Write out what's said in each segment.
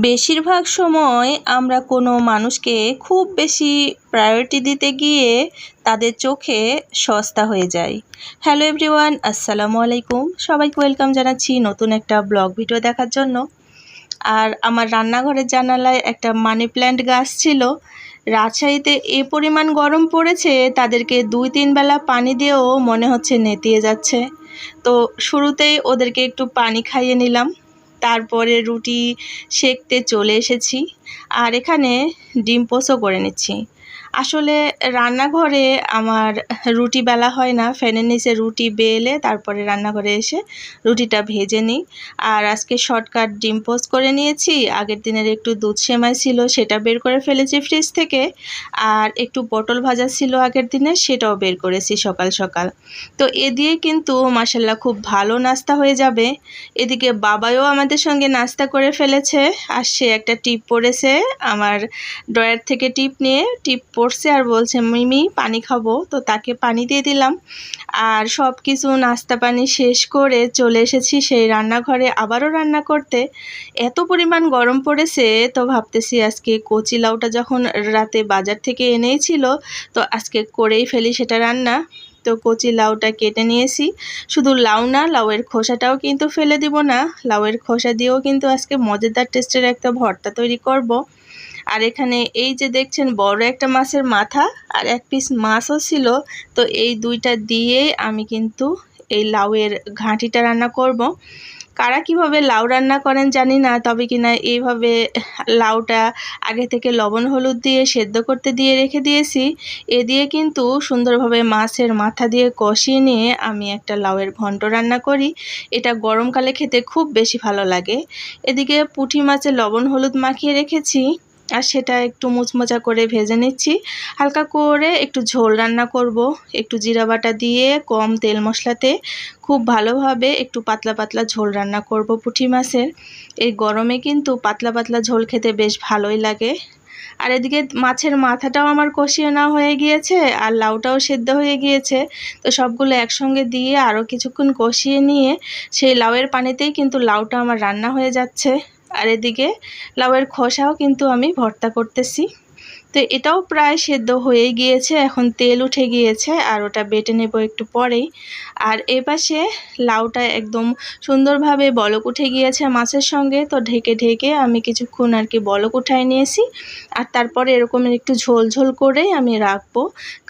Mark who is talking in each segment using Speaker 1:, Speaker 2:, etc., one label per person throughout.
Speaker 1: বেশিরভাগ সময় আমরা কোনো মানুষকে খুব বেশি প্রায়োরিটি দিতে গিয়ে তাদের চোখে সস্তা হয়ে যায় হ্যালো এভরিওয়ান আসসালামু আলাইকুম। সবাইকে ওয়েলকাম জানাচ্ছি নতুন একটা ব্লগ ভিডিও দেখার জন্য। আর আমার রান্নাঘরের জানালায় একটা মানি প্ল্যান্ট গাছ ছিল। রাজশাহীতে এ পরিমাণ গরম পড়েছে, তাদেরকে দুই তিন বেলা পানি দিয়েও মনে হচ্ছে নেতিয়ে যাচ্ছে। তো শুরুতেই ওদেরকে একটু পানি খাইয়ে নিলাম। তারপরে রুটি সেঁকতে চলে এসেছি। আর এখানে ডিম পোস্টও করে নিচ্ছি। আসলে রান্নাঘরে আমার রুটি বেলা হয় না। ফ্যানের নিচে রুটি বেলে তারপরে রান্নাঘরে এসে রুটিটা ভেজে নিই। আর আজকে শর্টকাট ডিম পোস্ট করে নিয়েছি। আগের দিনের একটু দুধ সেমাই ছিল, সেটা বের করে ফেলেছি ফ্রিজ থেকে। আর একটু পটল ভাজা ছিল আগের দিনে সেটাও বের করেছি সকাল সকাল। তো এ দিয়ে কিন্তু মাসাল্লাহ খুব ভালো নাস্তা হয়ে যাবে। এদিকে বাবাও আমাদের সঙ্গে নাস্তা করে ফেলেছে। আর সে একটা টিপ পড়েছে আমার ড্রয়ার থেকে টিপ নিয়ে। টিপ পড়ছে আর বলছে, মিমি, পানি খাব। তো তাকে পানি দিয়ে দিলাম। আর সব কিছু নাস্তা পানি শেষ করে চলে এসেছি সেই রান্নাঘরে আবারও রান্না করতে। এত পরিমাণ গরম পড়েছে, তো ভাবতেছি আজকে কচি লাউটা যখন রাতে বাজার থেকে এনেইছিল, তো আজকে করেই ফেলি সেটা রান্না। তো কচি লাউটা কেটে নিয়েছি। শুধু লাউ না, লাউয়ের খোসাটাও কিন্তু ফেলে দিব না। লাউয়ের খোসা দিয়েও কিন্তু আজকে মজাদার টেস্টের একটা ভর্তা তৈরি করব। আর এখানে এই যে দেখছেন বড় একটা মাছের মাথা আর এক পিস মাছও ছিল। তো এই দুইটা দিয়ে আমি কিন্তু এই লাউয়ের ঘাঁটিটা রান্না করব। কারা কীভাবে লাউ রান্না করেন জানি না, তবে কিনা এইভাবে লাউটা আগে থেকে লবণ, হলুদ দিয়ে সেদ্ধ করতে দিয়ে রেখে দিয়েছি। এ দিয়ে কিন্তু সুন্দরভাবে মাছের মাথা দিয়ে কষিয়ে নিয়ে আমি একটা লাউয়ের ঘন্ট রান্না করি। এটা গরমকালে খেতে খুব বেশি ভালো লাগে। এদিকে পুঁটি মাছের লবণ, হলুদ মাখিয়ে রেখেছি। আর সেটা একটু মুচমোচা করে ভেজে নিচ্ছি। হালকা করে একটু ঝোল রান্না করব। একটু জিরা বাটা দিয়ে কম তেল মশলাতে খুব ভালোভাবে একটু পাতলা পাতলা ঝোল রান্না করব পুঁটি মাছের। এই গরমে কিন্তু পাতলা পাতলা ঝোল খেতে বেশ ভালোই লাগে। আর এদিকে মাছের মাথাটাও আমার কষিয়ে নেওয়া হয়ে গিয়েছে আর লাউটাও সেদ্ধ হয়ে গিয়েছে। তো সবগুলো একসঙ্গে দিয়ে আরও কিছুক্ষণ কষিয়ে নিয়ে সেই লাউয়ের পানিতেই কিন্তু লাউটা আমার রান্না হয়ে যাচ্ছে। আর এদিকে লাউয়ের খোসাও কিন্তু আমি ভর্তা করতেছি। তো এটাও প্রায় সেদ্ধ হয়ে গিয়েছে, এখন তেল উঠে গিয়েছে আর ওটা বেটে নেব একটু পরেই। আর এ পাশে লাউটা একদম সুন্দরভাবে বলক উঠে গিয়েছে মাছের সঙ্গে, তো ঢেকে ঢেকে আমি কিছুক্ষণ আর কি বলক উঠায় নিয়েছি। আর তারপরে এরকম একটু ঝোল ঝোল করে আমি রাখব।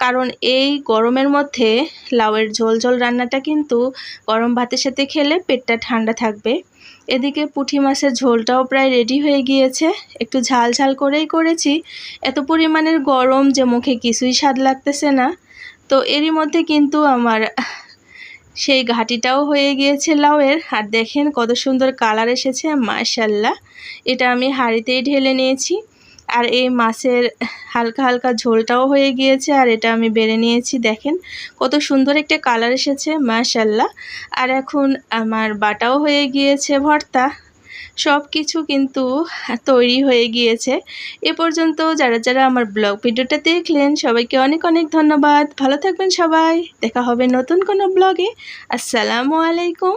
Speaker 1: কারণ এই গরমের মধ্যে লাউয়ের ঝোল ঝোল রান্নাটা কিন্তু গরম ভাতের সাথে খেলে পেটটা ঠান্ডা থাকবে। এদিকে পুঁটি মাছের ঝোলটাও প্রায় রেডি হয়ে গিয়েছে। একটু ঝাল ঝাল করেই করেছি। এত পরিমাণের গরম যে মুখে কিছুই স্বাদ লাগতেছে না, তো এরই মধ্যে কিন্তু আমার সেই ঘাটিটাও হয়ে গিয়েছে লাউয়ের। আর দেখেন কত সুন্দর কালার এসেছে মাশাল্লাহ এটা আমি হাঁড়িতেই ঢেলে নিয়েছি। আর এই মাছের হালকা হালকা ঝোলটাও হয়ে গিয়েছে, আর এটা আমি বেড়ে নিয়েছি, দেখেন। কত সুন্দর একটা কালার এসেছে মাশাল্লাহ আর এখন আমার বাটাও হয়ে গিয়েছে ভর্তা। সব কিছু কিন্তু তৈরি হয়ে গিয়েছে। এ পর্যন্ত যারা যারা আমার ব্লগ ভিডিওটা দেখলেন, সবাইকে অনেক অনেক ধন্যবাদ। ভালো থাকবেন সবাই। দেখা হবে নতুন কোনো ব্লগে আসসালামু আলাইকুম।